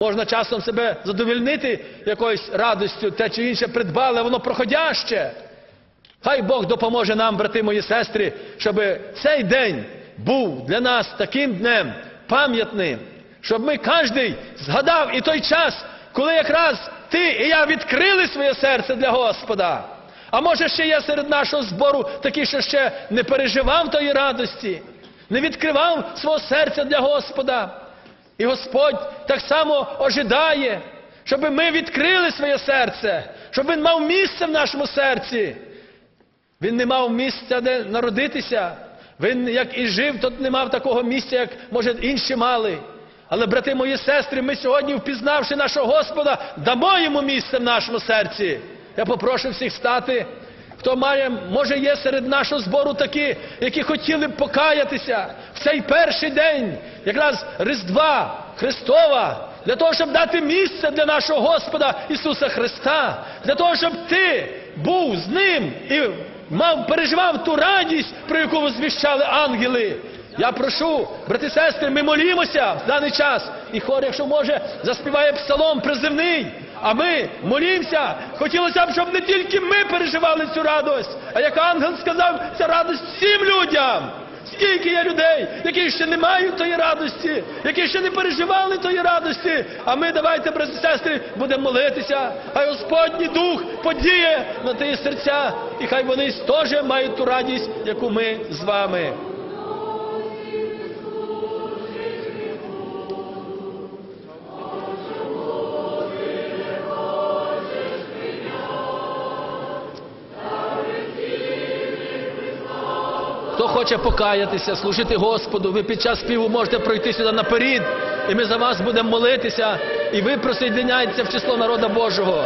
Можна часом себе задовольнити якоюсь радістю, те чи інше придбали, воно проходяще. Хай Бог допоможе нам, брати мої сестри, щоб цей день був для нас таким днем пам'ятним, щоб ми кожен згадав і той час, коли якраз ти і я відкрили своє серце для Господа. А може ще є серед нашого збору такі, що ще не переживав тої радості, не відкривав свого серця для Господа. І Господь так само ожидає, щоб ми відкрили своє серце, щоб Він мав місце в нашому серці. Він не мав місця, де народитися. Він, як і жив, тут не мав такого місця, як, може, інші мали. Але, брати мої сестри, ми сьогодні, впізнавши нашого Господа, дамо йому місце в нашому серці. Я попрошу всіх стати. Хто має, може, є серед нашого збору такі, які хотіли б покаятися в цей перший день, якраз Різдва Христова, для того, щоб дати місце для нашого Господа Ісуса Христа, для того, щоб ти був з Ним і мав, переживав ту радість, про яку возвіщали ангели. Я прошу, брати і сестри, ми молімося в даний час. І хор, якщо може, заспіває псалом призивний. А ми молімося. Хотілося б, щоб не тільки ми переживали цю радость, а як ангел сказав, ця радость всім людям. Скільки є людей, які ще не мають тої радості, які ще не переживали тої радості. А ми давайте, брати і сестри, будемо молитися. Хай Господній Дух подіє на ті серця, і хай вони теж мають ту радість, яку ми з вами. Хто хоче покаятися, служити Господу, ви під час співу можете пройти сюди наперед, і ми за вас будемо молитися, і ви присоєдиняєтеся в число народа Божого.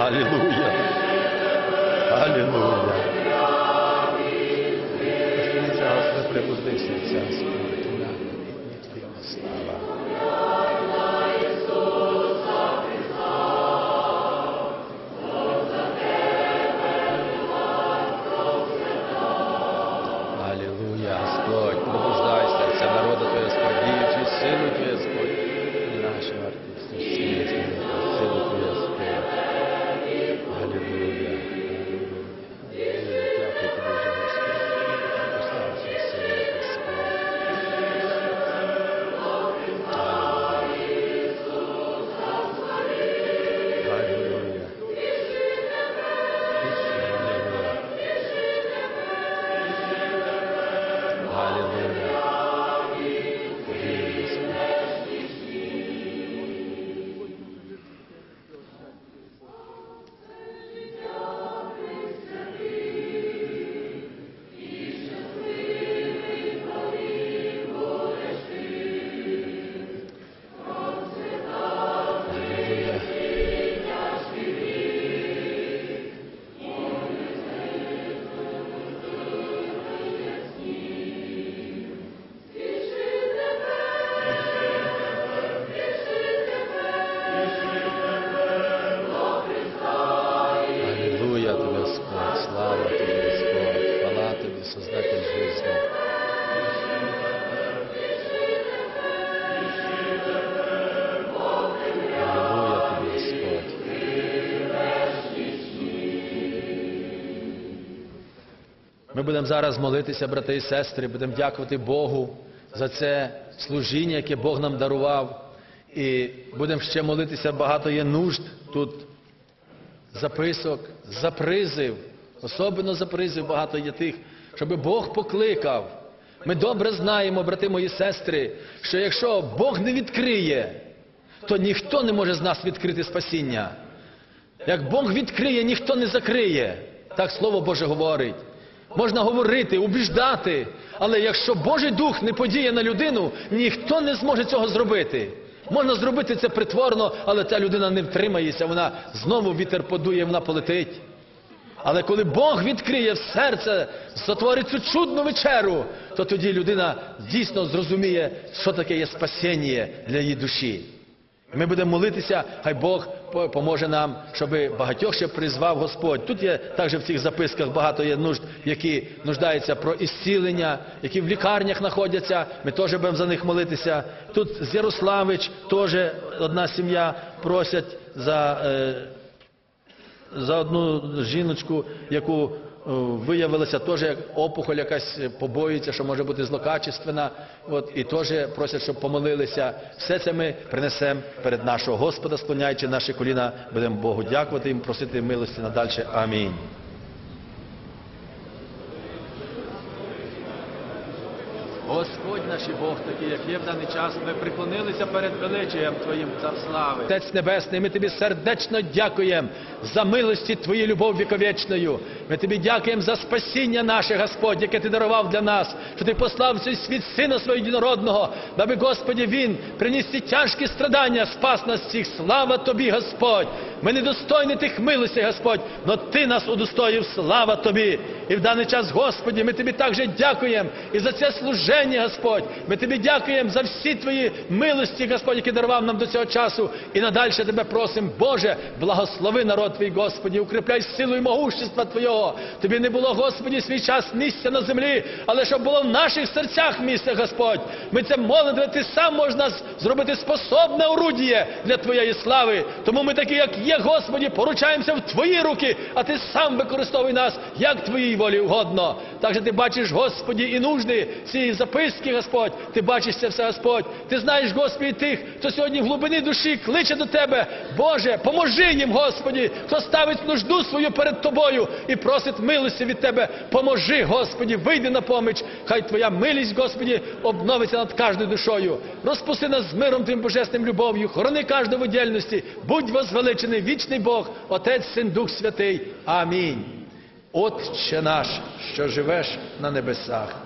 Аллилуйя. Аллилуйя. Господи, будемо зараз молитися, брати і сестри, будемо дякувати Богу за це служіння, яке Бог нам дарував. І будемо ще молитися, багато є нужд тут записок, за призив, особливо за призив багато є тих, щоб Бог покликав. Ми добре знаємо, брати мої сестри, що якщо Бог не відкриє, то ніхто не може з нас відкрити спасіння. Як Бог відкриє, ніхто не закриє. Так Слово Боже говорить. Можна говорити, убіждати, але якщо Божий Дух не подіє на людину, ніхто не зможе цього зробити. Можна зробити це притворно, але ця людина не втримається, вона знову вітер подує, вона полетить. Але коли Бог відкриє в серце, сотворить цю чудну вечеру, то тоді людина дійсно зрозуміє, що таке є спасіння для її душі. Ми будемо молитися, хай Бог поможе нам, щоб багатьох ще призвав Господь. Тут є також в цих записках багато є нужд, які нуждаються про ісцілення, які в лікарнях знаходяться. Ми теж будемо за них молитися. Тут з Ярославич теж одна сім'я просять за. Е, за одну жіночку, яку виявилася теж як опухоль якась е, побоюється, що може бути злокачественна, от, і теж просять, щоб помолилися. Все це ми принесемо перед нашого Господа, склоняючи наші коліна, будемо Богу дякувати їм, просити милості надальше. Амінь. Господь наш і Бог такий, як є в даний час, ми приклонилися перед величієм Твоїм цар слави. Отець Небесний, ми тобі сердечно дякуємо за милості Твої любов віковічною. Ми тобі дякуємо за спасіння наше, Господь, яке ти дарував для нас, що ти послав цей світ Сина свого єдинородного, даби, Господі, Він приніс ці тяжкі страдання, спас нас всіх. Слава Тобі, Господь! Ми недостойні тих милостей, Господь, но Ти нас удостоїв, слава Тобі! І в даний час, Господі, ми Тобі також дякуємо і за це служення, Господь. Ми Тобі дякуємо за всі Твої милості, Господь, які дарував нам до цього часу. І надальше Тебе просимо, Боже, благослови народ Твій, Господі, укріпляй силу і могущества Твого. Тобі не було, Господі, свій час місця на землі, але щоб було в наших серцях місце, Господь. Ми це молимо, Ти сам можеш зробити способне орудіє для Твоєї слави. Тому ми такі, як є, Господі, поручаємося в Твої руки, а Ти сам використовуй нас, як Твоїй волі угодно. Так же ти бачиш, Господі, і нужди цієї записки, Господь. Ти бачиш це все, Господь. Ти знаєш, Господі, тих, хто сьогодні в глибині душі кличе до Тебе. Боже, поможи їм, Господі, хто ставить нужду свою перед Тобою і просить милості від Тебе. Поможи, Господі, вийди на поміч. Хай Твоя милість, Господі, обновиться над кожною душою. Розпусти нас з миром Твоїм божественним любов'ю. Хорони кожного в діяльності. Будь возвеличений, вічний Бог, Отець, Син, Дух Святий. Амінь. Отче наш, що живеш на небесах,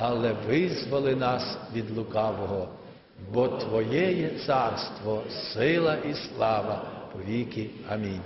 але визволи нас від лукавого, бо Твоє є царство, сила і слава повіки. Амінь.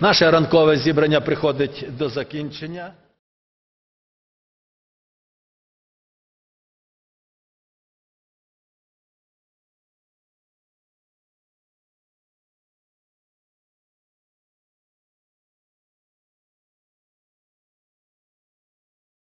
Наше ранкове зібрання приходить до закінчення.